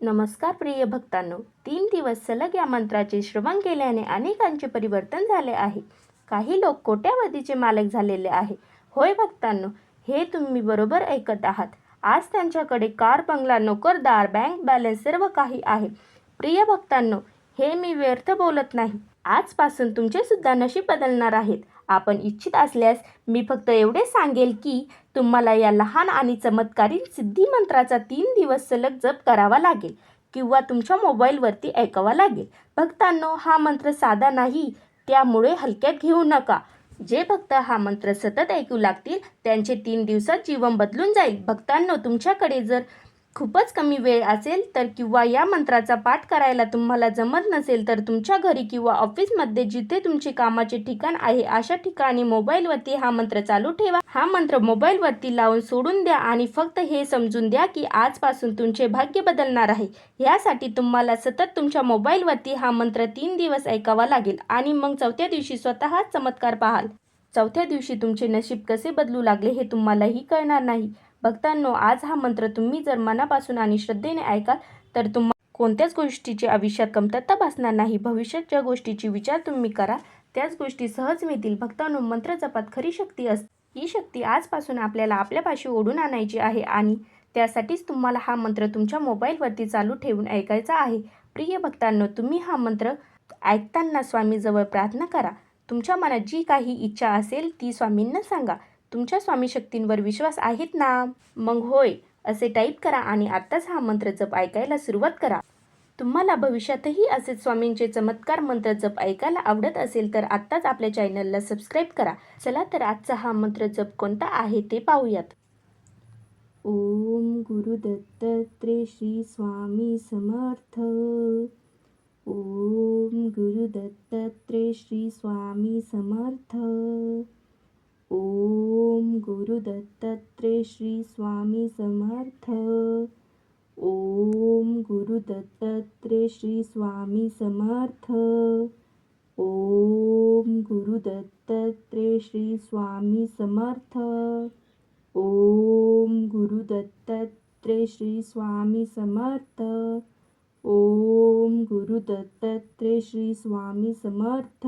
नमस्कार प्रिय भक्तांनो तीन दिवस सलग या मंत्राचे श्रवण केल्याने अनेकांचे परिवर्तन झाले आहे. काही लोक कोट्यावधीचे मालक झालेले आहे. होय भक्तांनो हे तुम्ही बरोबर ऐकत आहात. आज त्यांच्याकडे कार बंगला नोकरदार बँक बॅलन्स सर्व काही आहे. प्रिय भक्तांनो हे मी व्यर्थ बोलत नाही. आजपासून तुमचे सुद्धा नशीब बदलणार आहेत. आपण इच्छित असल्यास मी फक्त एवढे सांगेल की तुम्हाला या लहान आणि चमत्कारी सिद्धी मंत्राचा तीन दिवस सलग जप करावा लागेल किंवा तुमच्या मोबाईलवरती ऐकावा लागेल. भक्तांनो हा मंत्र साधा नाही त्यामुळे हलक्यात घेऊ नका. जे भक्त हा मंत्र सतत ऐकू लागतील त्यांचे तीन दिवसात जीवन बदलून जाईल. भक्तांनो तुमच्याकडे जर खूपच कमी वेळ असेल तर किंवा या मंत्राचा पाठ करायला तुम्हाला जमत नसेल तर तुमच्या घरी किंवा ऑफिसमध्ये जिथे तुमचे कामाचे ठिकाण आहे अशा ठिकाणी मोबाईलवरती हा मंत्र चालू ठेवा. हा मंत्र मोबाईलवरती लावून सोडून द्या आणि फक्त हे समजून द्या की आजपासून तुमचे भाग्य बदलणार आहे. यासाठी तुम्हाला सतत तुमच्या मोबाईलवरती हा मंत्र तीन दिवस ऐकावा लागेल आणि मग चौथ्या दिवशी स्वतःच चमत्कार पाहाल. चौथ्या दिवशी तुमचे नशीब कसे बदलू लागले हे तुम्हालाही कळणार नाही. भक्तांनो आज हा मंत्र तुम्ही जर मनापासून आणि श्रद्धेने ऐकाल तर तुम्हा कोणत्याच गोष्टीची आयुष्यात कमतरता भासणार नाही. भविष्यात ज्या गोष्टीची विचार तुम्ही करा त्याच गोष्टी सहज मिळतील. भक्तांनो मंत्र जपात खरी शक्ती असते ही शक्ती आजपासून आपल्याला आपल्यापाशी ओढून आणायची आहे आणि त्यासाठीच तुम्हाला हा मंत्र तुमच्या मोबाईलवरती चालू ठेवून ऐकायचा आहे. प्रिय भक्तांनो तुम्ही हा मंत्र ऐकताना स्वामीजवळ प्रार्थना करा. तुमच्या मनात जी काही इच्छा असेल ती स्वामींना सांगा. तुमच्या स्वामी शक्तींवर विश्वास आहेत ना? मग होय असे टाईप करा आणि आत्ताच हा मंत्र जप ऐकायला सुरुवात करा. तुम्हाला भविष्यातही असे स्वामींचे चमत्कार मंत्र जप ऐकायला आवडत असेल तर आत्ताच आपल्या चॅनलला सबस्क्राईब करा. चला तर आजचा हा मंत्र जप कोणता आहे ते पाहूयात. ओम गुरुदत्तत्रे श्री स्वामी समर्थ. ओम गुरुदत्तत्रे श्री स्वामी समर्थ. ओम गुरुदत्तात्रे श्री स्वामी समर्थ। ओम गुरुदत्तात्रे श्री स्वामी समर्थ। ओम गुरुदत्तात्रे श्री स्वामी समर्थ। ओम गुरुदत्तात्रे श्री स्वामी समर्थ। ओम गुरुदत्तात्रे श्री स्वामी समर्थ।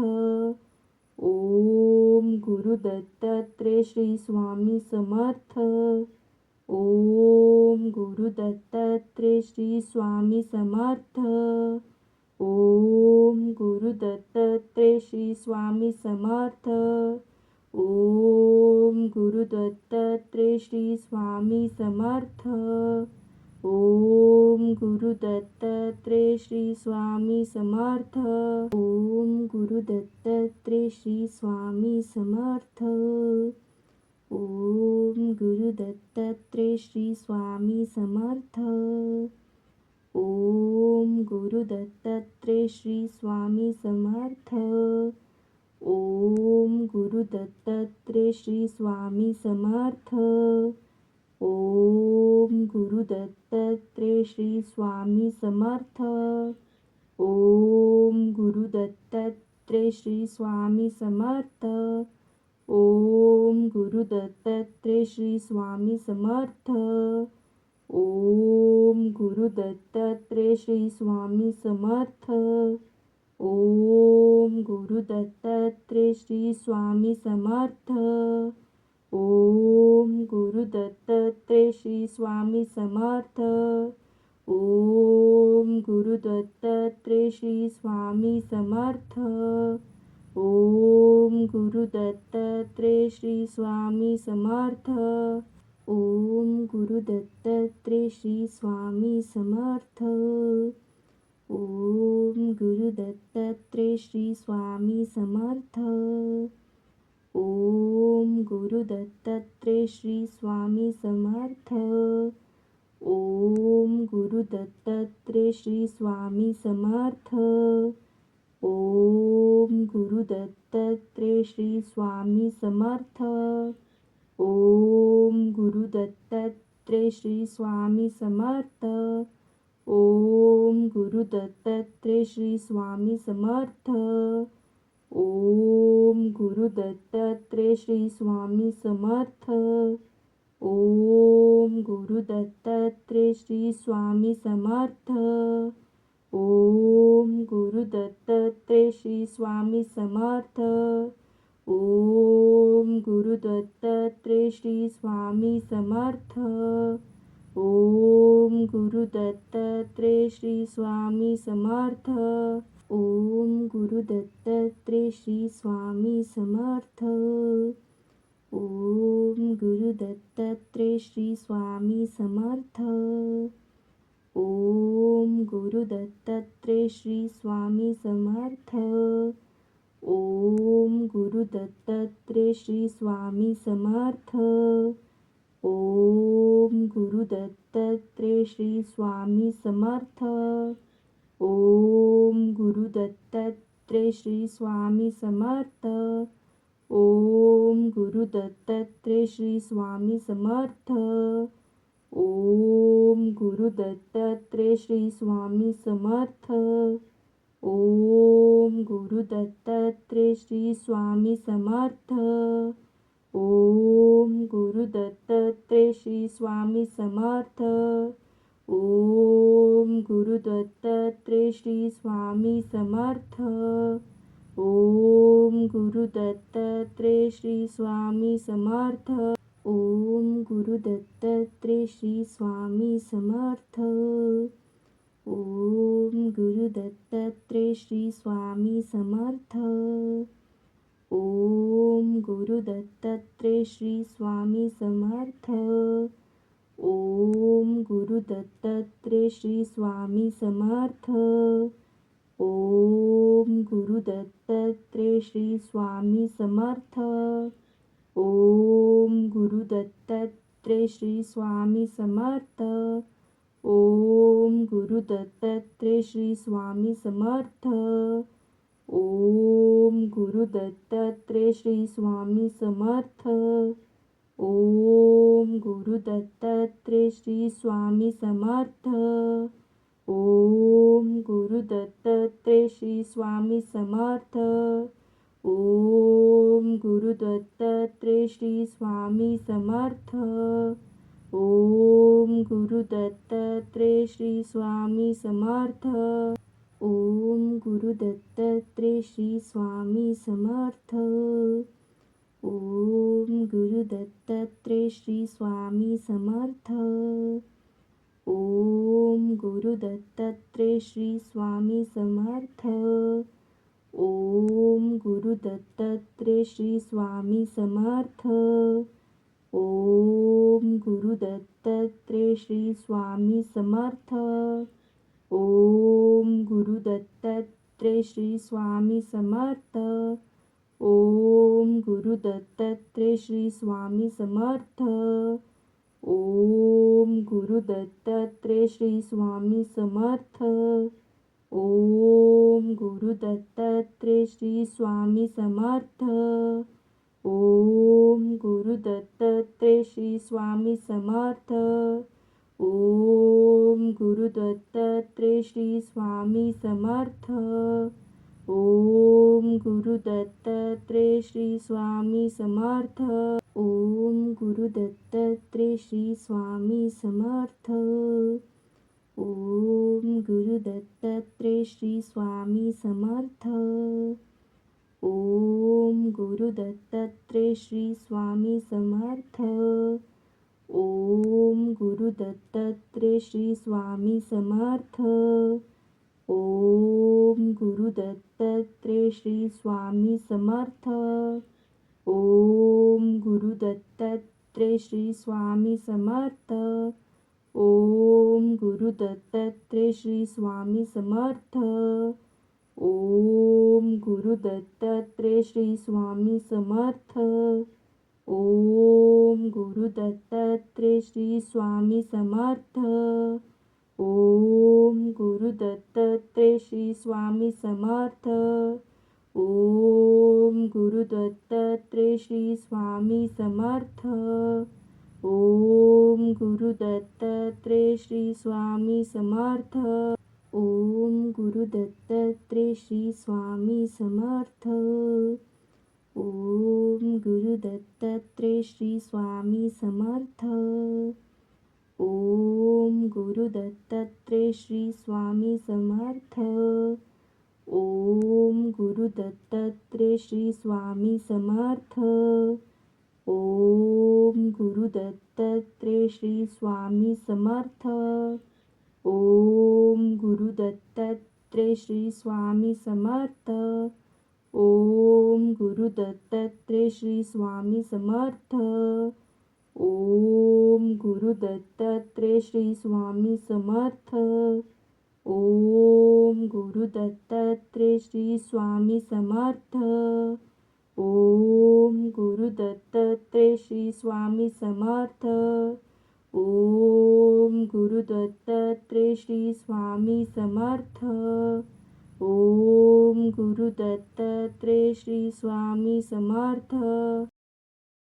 ओम गुरुदत्तात्रे श्री स्वामी समर्थ। ओम गुरुदत्तात्रे श्री स्वामी समर्थ। ओम गुरुदत्तात्रे श्री स्वामी समर्थ। ओम गुरुदत्तात्रे श्री स्वामी समर्थ। ओम गुरुदत्तात्रे श्री स्वामी समर्थ। ओम गुरुदत्तात्रे श्री स्वामी समर्थ। ओम गुरुदत्तत्रे श्री स्वामी समर्थ। ओम गुरुदत्तत्रे श्री स्वामी समर्थ। ओम गुरुदत्तत्रे श्री स्वामी समर्थ। ओम गुरुदत्तत्रे श्री स्वामी समर्थ। ओम गुरुदत्तात्रे श्री स्वामी समर्थ। ओम गुरुदत्तात्रे श्री स्वामी समर्थ। ओम गुरुदत्तात्रे श्री स्वामी समर्थ। ओम गुरुदत्तात्रे श्री स्वामी समर्थ। ओम गुरुदत्तात्रे श्री स्वामी समर्थ। ओम गुरुदत्तात्रे श्री स्वामी समर्थ। ओम गुरुदत्तात्रे श्री स्वामी समर्थ। ओम गुरुदत्तात्रे श्री स्वामी समर्थ। ओम गुरुदत्तात्रे श्री स्वामी समर्थ। ओम गुरुदत्तात्रे श्री स्वामी समर्थ। ओम गुरुदत्तात्रे श्री स्वामी समर्थ। ओम गुरुदत्तात्रे श्री स्वामी समर्थ। ओम गुरुदत्तात्रे श्री स्वामी समर्थ। ओम गुरुदत्तात्रे श्री स्वामी समर्थ। ओम गुरुदत्तात्रे श्री स्वामी समर्थ। ओम गुरुदत्तात्रय श्री स्वामी समर्थ। ओम गुरुदत्तात्रय श्री स्वामी समर्थ। ओम गुरुदत्तात्रय श्री स्वामी समर्थ। ओम गुरुदत्तात्रय श्री स्वामी समर्थ। ओम गुरुदत्तात्रय श्री स्वामी समर्थ। ओम गुरुदत्तत्रे श्री स्वामी समर्थ। ओम गुरुदत्तत्रे श्री स्वामी समर्थ। ओम गुरुदत्तत्रे श्री स्वामी समर्थ। ओम गुरुदत्तत्रे श्री स्वामी समर्थ। ओम गुरुदत्तत्रे श्री स्वामी समर्थ। ओम गुरुदत्तत्रय श्री स्वामी समर्थ। ओम गुरुदत्तत्रय श्री स्वामी समर्थ। ओम गुरुदत्तत्रय श्री स्वामी समर्थ। ओम गुरुदत्तत्रय श्री स्वामी समर्थ। ओम गुरुदत्तत्रय श्री स्वामी समर्थ। ओम गुरुदत्तत्रे श्री स्वामी समर्थ। ओम गुरुदत्तत्रे श्री स्वामी समर्थ। ओम गुरुदत्तत्रे श्री स्वामी समर्थ। ओम गुरुदत्तत्रे श्री स्वामी समर्थ। ओम गुरुदत्तत्रे श्री स्वामी समर्थ। ओम गुरु श्री स्वामी समर्थ. ओम गुरुदत्तात्रय श्री स्वामी समर्थ. ओम गुरुदत्तात्रय श्री स्वामी समर्थ. ओम गुरुदत्तात्रय श्री स्वामी समर्थ. ओम गुरुदत्तत्रे श्री स्वामी समर्थ. ओम गुरुदत्तात्रय श्री स्वामी समर्थ. ओम गुरुदत्तत्रय श्री स्वामी समर्थ। ओम गुरुदत्तत्रय श्री स्वामी समर्थ। ओम गुरुदत्तत्रय श्री स्वामी समर्थ। ओम गुरुदत्तत्रय श्री स्वामी समर्थ। ओम गुरुदत्तत्रय श्री स्वामी समर्थ। ओम गुरुदत्तत्रे श्री स्वामी समर्थ. ओम गुरुदत्तत्रे श्री स्वामी समर्थ. ओम गुरुदत्तत्रे श्री स्वामी समर्थ. ओम गुरुदत्तत्रय श्री स्वामी समर्थ. ओम गुरुदत्तत्रय श्री स्वामी समर्थ. ओम गुरुदत्तात्रय श्री स्वामी समर्थ। ओम गुरुदत्तात्रय श्री स्वामी समर्थ। ओम गुरुदत्तात्रय श्री स्वामी समर्थ। ओम गुरुदत्तात्रय श्री स्वामी समर्थ। ओम गुरुदत्तात्रय श्री स्वामी समर्थ। ओम गुरुदत्तत्रे श्री स्वामी समर्थ। ओम गुरुदत्तत्रे श्री स्वामी समर्थ। ओम गुरुदत्तत्रे श्री स्वामी समर्थ। ओम गुरुदत्तत्रे श्री स्वामी समर्थ। ओम गुरुदत्तत्रे श्री स्वामी समर्थ। ओम गुरुदत्तत्रय श्री स्वामी समर्थ। ओम गुरुदत्तत्रय श्री स्वामी समर्थ। ओम गुरुदत्तत्रय श्री स्वामी समर्थ। ओम गुरुदत्तत्रय श्री स्वामी समर्थ। ओम गुरुदत्तत्रय श्री स्वामी समर्थ। ओम गुरुदत्तात्रय श्री स्वामी समर्थ। ओम गुरुदत्तात्रय श्री स्वामी समर्थ। ओम गुरुदत्तात्रय श्री स्वामी समर्थ। ओम गुरुदत्तात्रय श्री स्वामी समर्थ। ओम गुरुदत्तात्रय श्री स्वामी समर्थ। ओम गुरुदत्तत्रे श्री स्वामी समर्थ। ओम गुरुदत्तत्रे श्री स्वामी समर्थ। ओम गुरुदत्तत्रय श्री स्वामी समर्थ। ओम गुरुदत्तत्रे श्री स्वामी समर्थ। ओम गुरुदत्तत्रे श्री स्वामी समर्थ। ओम गुरुदत्तत्रय श्री स्वामी समर्थ। ओम गुरुदत्तत्रय श्री स्वामी समर्थ। ओम गुरुदत्तत्रय श्री स्वामी समर्थ।